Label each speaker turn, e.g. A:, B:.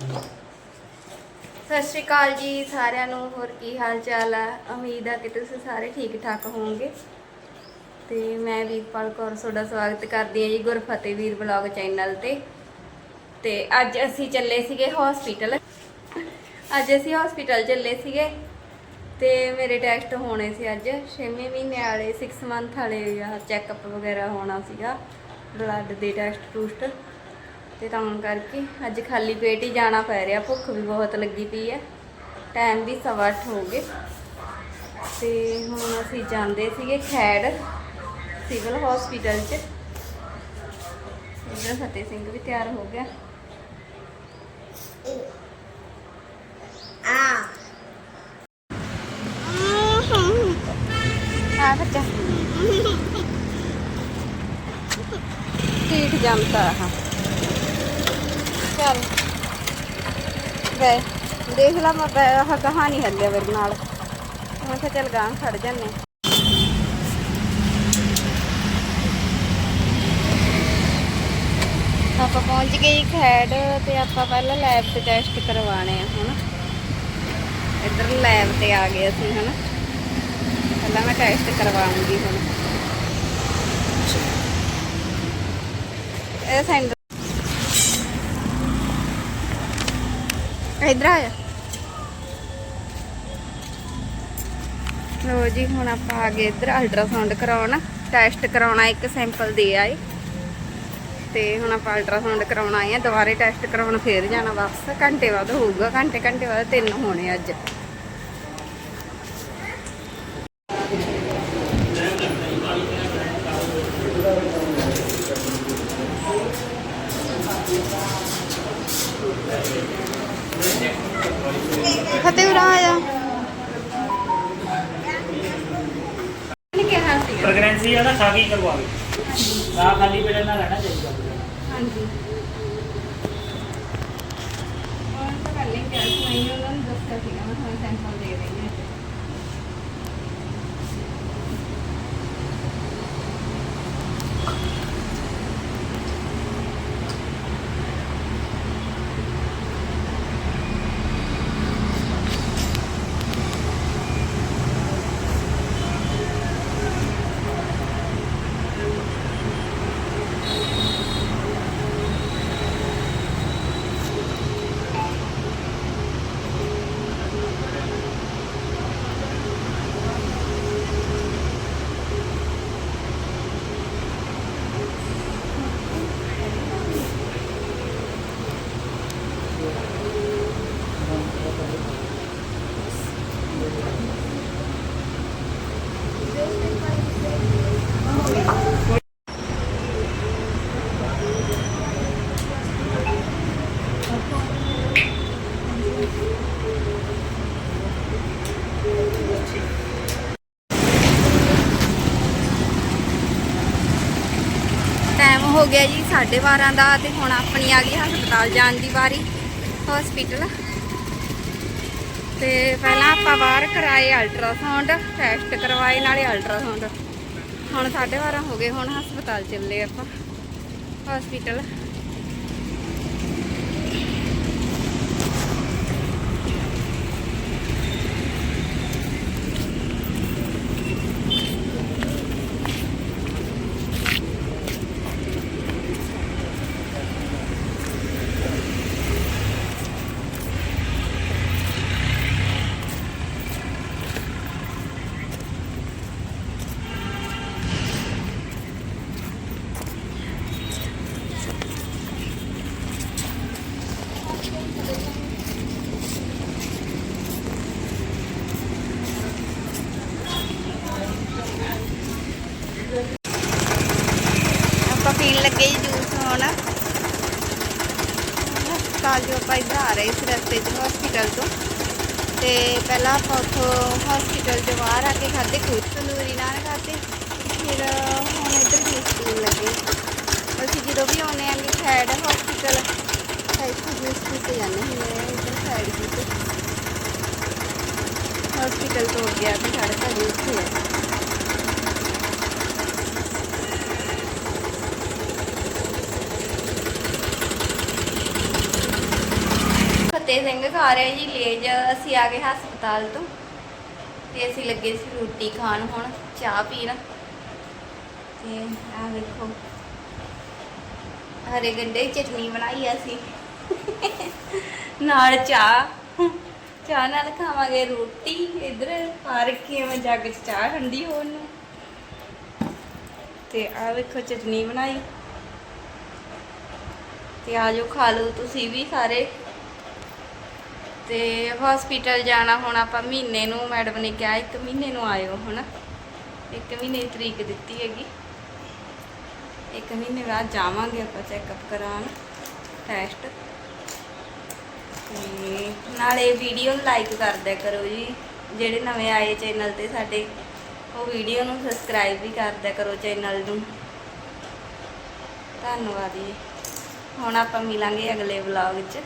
A: ਸਤਿ ਸ਼੍ਰੀ ਅਕਾਲ ਜੀ ਸਾਰਿਆਂ ਨੂੰ, ਹੋਰ ਕੀ ਹਾਲ ਚਾਲ ਹੈ ਉਮੀਦ ਆ ਕਿ ਤੁਸੀਂ ਸਾਰੇ ਠੀਕ ਠਾਕ ਹੋਵੋਗੇ। ਤੇ ਮੈਂ ਵੀਰਪਾਲ ਕੌਰ ਤੁਹਾਡਾ ਸਵਾਗਤ ਕਰਦੀ ਹਾਂ ਜੀ ਗੁਰਫਤਿਹ ਵੀਰ ਬਲੌਗ ਚੈਨਲ ਤੇ। ਤੇ ਅੱਜ ਅਸੀਂ ਚੱਲੇ ਸੀਗੇ ਹਸਪੀਟਲ ਅੱਜ ਅਸੀਂ ਹਸਪੀਟਲ ਚੱਲੇ ਸੀਗੇ ਤੇ ਮੇਰੇ ਟੈਸਟ ਹੋਣੇ ਸੀ ਅੱਜ। 6ਵੇਂ ਮਹੀਨੇ ਵਾਲੇ 6 ਮੰਥ ਵਾਲੇ ਚੈੱਕਅਪ ਵਗੈਰਾ ਹੋਣਾ ਸੀਗਾ ਬਲੱਡ ਦੇ ਟੈਸਟ ਟੂਸਟ ਤੇ ਤਾਂ ਕਰਕੇ ਅੱਜ ਖਾਲੀ ਪੇਟ ਹੀ ਜਾਣਾ ਪੈ ਰਿਹਾ ਭੁੱਖ ਵੀ ਬਹੁਤ ਲੱਗੀ ਪਈ ਹੈ। ਟਾਈਮ ਵੀ ਸਵਾ ਅੱਠ ਹੋ ਗਏ। ਤੇ ਹੁਣ ਅਸੀਂ ਜਾਂਦੇ ਸੀਗੇ ਖੈੜ ਸਿਵਲ ਹਸਪੀਟਲ 'ਚ। ਇਧਰ ਫਤਿਹ ਸਿੰਘ ਵੀ ਤਿਆਰ ਹੋ ਗਿਆ। ਆ। ਬੱਚਾ। ਠੀਕ ਜੰਮਤਾ ਹਾਂ ਚੱਲ। ਗਏ ਦੇਖ ਲਾ ਮੈਂ ਬੈ- ਆਹ ਕਹਾਣੀ ਹੱਲੇ ਮੇਰੇ ਨਾਲ। ਮੈਂ ਕਿਹਾ ਚੱਲ ਗਾਂ ਖੜ ਜਾਂਦੇ ਆਪਾਂ ਪਹੁੰਚ ਗਏ ਖੈੜ ਤੇ ਆਪਾਂ ਪਹਿਲਾਂ ਲੈਬ ਤੇ ਟੈਸਟ ਕਰਵਾਣੇ ਆ ਹੁਣ ਇੱਧਰ ਲੈਬ ਤੇ ਆ ਗਏ ਅਸੀਂ, ਹਨਾ? ਪਹਿਲਾਂ ਮੈਂ ਟੈਸਟ ਕਰਵਾਉਂਗੀ ਹੁਣ। ਇਹ ਸੈਂਟਰ ਇਧਰ ਆ ਜਾ। ਲੋ ਜੀ, ਹੁਣ ਆਪਾਂ ਆ ਗਏ ਇਧਰ ਅਲਟਰਾਸਾਊਂਡ ਕਰਾਉਣ। ਟੈਸਟ ਕਰਾਉਣਾ ਇੱਕ ਸੈਂਪਲ ਦੇ ਆਏ। ਤੇ ਹੁਣ ਆਪਾਂ ਅਲਟਰਾਸਾਊਂਡ ਕਰਾਉਣ ਆਏ ਆ। ਦੁਬਾਰੇ ਟੈਸਟ ਕਰਾਉਣ ਫੇਰ ਜਾਣਾ ਵਾਪਸ। ਘੰਟੇ ਬਾਅਦ ਹੋਊਗਾ, ਘੰਟੇ ਘੰਟੇ ਬਾਅਦ ਤਿੰਨ ਹੋਣੇ ਅੱਜ ਫਤਿਹ ਉਰਾ ਆਇਆ ਨਹੀਂ ਕਿਹਾ ਸੀਗਾ
B: ਪ੍ਰੈਗਨੈਂਸੀ ਆ ਨਾ ਖਾ ਕੇ ਹੀ ਕਰਵਾਵੇ ਨਾ ਖਾਲੀ ਪੇਟ ਨਾਲ ਰਹਿਣਾ ਚਾਹੀਦਾ।
A: ਹਾਂਜੀ। ਔਰ ਤਾਂ ਪਹਿਲੇ ਹੀ ਕਿਹਾ ਸੀ ਮੈਂ ਉਹਨਾਂ ਨੂੰ ਦੱਸਿਆ ਸੀਗਾ, ਮੈਂ ਤੁਹਾਨੂੰ ਸੈਂਪਲ ਦੇ ਰਹੀ ਹਾਂ ਟਾਈਮ ਹੋ ਗਿਆ ਜੀ 12:30 ਦਾ ਤੇ ਹੁਣ ਆਪਣੀ ਆ ਗਈ ਹਸਪਤਾਲ ਜਾਣ ਦੀ ਵਾਰੀ ਹਸਪੀਟਲ ਤੇ ਪਹਿਲਾਂ ਆਪਾਂ ਬਾਹਰ ਕਰਾਏ ਅਲਟਰਾਸਾਊਂਡ ਟੈਸਟ ਕਰਵਾਏ, ਨਾਲੇ ਅਲਟਰਾਸਾਊਂਡ ਹੁਣ 12:30 ਹੋ ਗਏ, ਹੁਣ ਹਸਪਤਾਲ ਚੱਲੇ ਆਪਾਂ ਹਸਪੀਟਲ ਆਪਾਂ ਪੀਣ ਲੱਗੇ ਜੀ ਜੂਸ ਹੁਣ ਹਸਪਤਾਲ ਜੋ ਆਪਾਂ ਇੱਧਰ ਆ ਰਹੇ ਸੀ ਰਸਤੇ 'ਚ ਹਸਪੀਟਲ ਤੋਂ। ਤੇ ਪਹਿਲਾਂ ਆਪਾਂ ਉੱਥੋਂ ਹਸਪੀਟਲ ਤੋਂ ਬਾਹਰ ਆ ਕੇ ਖਾਦੇ ਕੁਝ ਤੰਦੂਰੀ ਨਾਨ ਖਾਦੇ ਫਿਰ ਹੁਣ ਇੱਧਰ ਜੂਸ ਪੀਣ ਲੱਗੇ। ਅਸੀਂ ਜਦੋਂ ਵੀ ਆਉਂਦੇ ਆਂਗੇ ਖੈੜ ਹਸਪੀਟਲ ਤਾਂ ਇੱਥੇ ਜੂਸ ਪੀ ਕੇ ਜਾਂਦੇ ਹੁੰਦੇ ਆ ਇੱਧਰ ਖੈੜ ਜੀ ਹਸਪੀਟਲ ਤੋਂ ਅੱਗੇ ਆ ਕੇ ਸੜਕ ਆ। ਜੀ ਉੱਥੇ ਸਿੰਘ ਖਾ ਰਿਹਾ ਜੀ ਲੇਜ ਅਸੀਂ ਆ ਗਏ ਹਸਪਤਾਲ ਤੋਂ ਤੇ ਅਸੀਂ ਲੱਗੇ ਸੀ ਰੋਟੀ ਖਾਣ, ਹੁਣ ਚਾਹ ਪੀਣ। ਤੇ ਆ ਵੇਖੋ। ਹਰੇ ਗੰਡੇ ਚਟਨੀ ਬਣਾਈ ਅਸੀਂ। ਨਾਲ ਚਾਹ। ਚਾਹ ਨਾਲ ਖਾਵਾਂਗੇ ਰੋਟੀ। ਇਧਰ ਆ ਰੱਖੀ ਮੈਂ ਜੱਗ 'ਚ ਚਾਹ ਠੰਡੀ ਹੋਣ ਨੂੰ। ਤੇ ਆ ਵੇਖੋ ਚਟਨੀ ਬਣਾਈ। ਤੇ ਆਜੋ ਖਾ ਲਓ ਤੁਸੀਂ ਵੀ ਸਾਰੇ। ਤੇ ਹਸਪੀਟਲ ਜਾਣਾ ਹੁਣ ਆਪਾਂ ਮਹੀਨੇ ਨੂੰ ਮੈਡਮ ਨੇ ਕਿਹਾ ਇੱਕ ਮਹੀਨੇ ਨੂੰ ਆਇਓ ਹੁਣ। ਇੱਕ ਮਹੀਨੇ ਦੀ ਤਰੀਕ ਦਿੱਤੀ ਹੈਗੀ। ਇੱਕ ਮਹੀਨੇ ਬਾਅਦ ਜਾਵਾਂਗੇ ਆਪਾਂ ਚੈੱਕਅਪ ਕਰਾਉਣ ਟੈਸਟ ਤੇ ਨਾਲੇ ਵੀਡੀਓ ਨੂੰ ਲਾਈਕ ਕਰ ਦਿਆ ਕਰੋ ਜੀ। ਜਿਹੜੇ ਨਵੇਂ ਆਏ ਚੈਨਲ ਤੇ ਸਾਡੇ, ਉਹ ਵੀਡੀਓ ਨੂੰ ਸਬਸਕ੍ਰਾਈਬ ਵੀ ਕਰ ਦਿਆ ਕਰੋ ਚੈਨਲ ਨੂੰ। ਧੰਨਵਾਦ ਜੀ। ਹੁਣ ਆਪਾਂ ਮਿਲਾਂਗੇ ਅਗਲੇ ਵਲੌਗ 'ਚ।